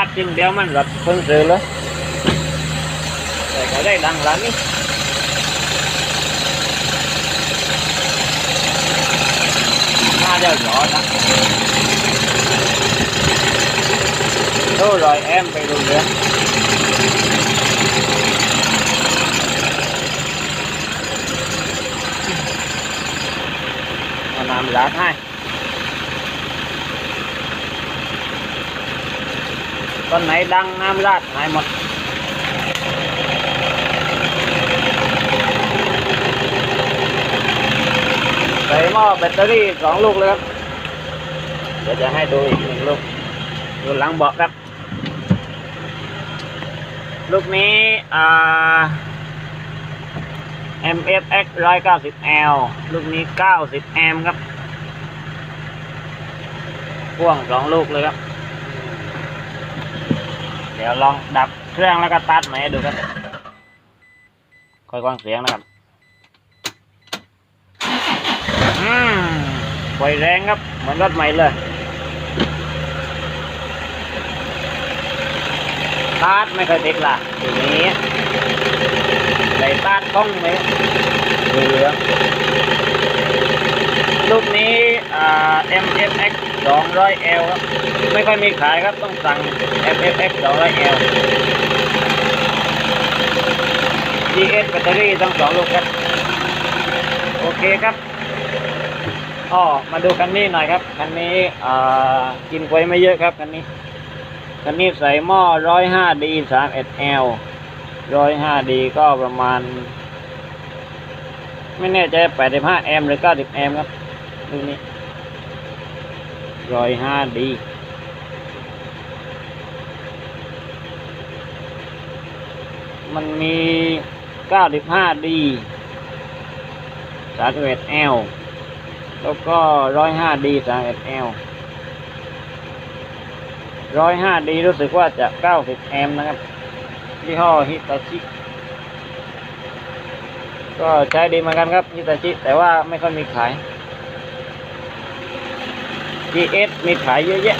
าร์ทจริงเดียวมันรถเพิ่งซื้อเลยแต่ ต้นไหนดังน้ำราดหายหมดใส่หม้อแบตเตอรี่สองลูกเลยครับ เดี๋ยวจะให้ดูอีกหนึ่งลูกอยู่หลังเบาะครับ ลูกนี้อ่า MFX 190L ลูกนี้ 90 m ครับ พ่วงสองลูกเลยครับ ดี๋ยวลองดับเครื่องแล้วก็ตัดใหม่ดูครับค่อยฟังเสียงนะครับอืมไฟแรงครับ เหมือนรถใหม่เลยตัดไม่เคยติดล่ะทีนี้ใส่ตัดต้องไหมเหลืองลูกนี้ MFX 200L ครับ ไม่ค่อยมีขายครับ ต้องสั่ง MFX 200L GS แบตเตอรี่ทั้งสองลูกครับ โอเคครับอ๋อมาดูคันนี้หน่อยครับ คันนี้กินไฟไม่เยอะครับ คันนี้ คันนี้ใส่หม้อ 105D 31L 105D ก็ประมาณ ไม่แน่ใจ85แอมป์หรือ90แอมป์ครับดูนี่ ร้อยห้าดีมันมีเก้าสิบห้าดีสามเอ็ดแอลแล้วก็ร้อยห้าดีสามเอ็ดแอลร้อยห้าดีรู้สึกว่าจะเก้าสิบแอมนะครับที่ห้อฮิตาชิก็ใช้ดีเหมือนกันครับฮิตาชิแต่ว่าไม่ค่อยมีขาย GS มีขายเยอะแยะ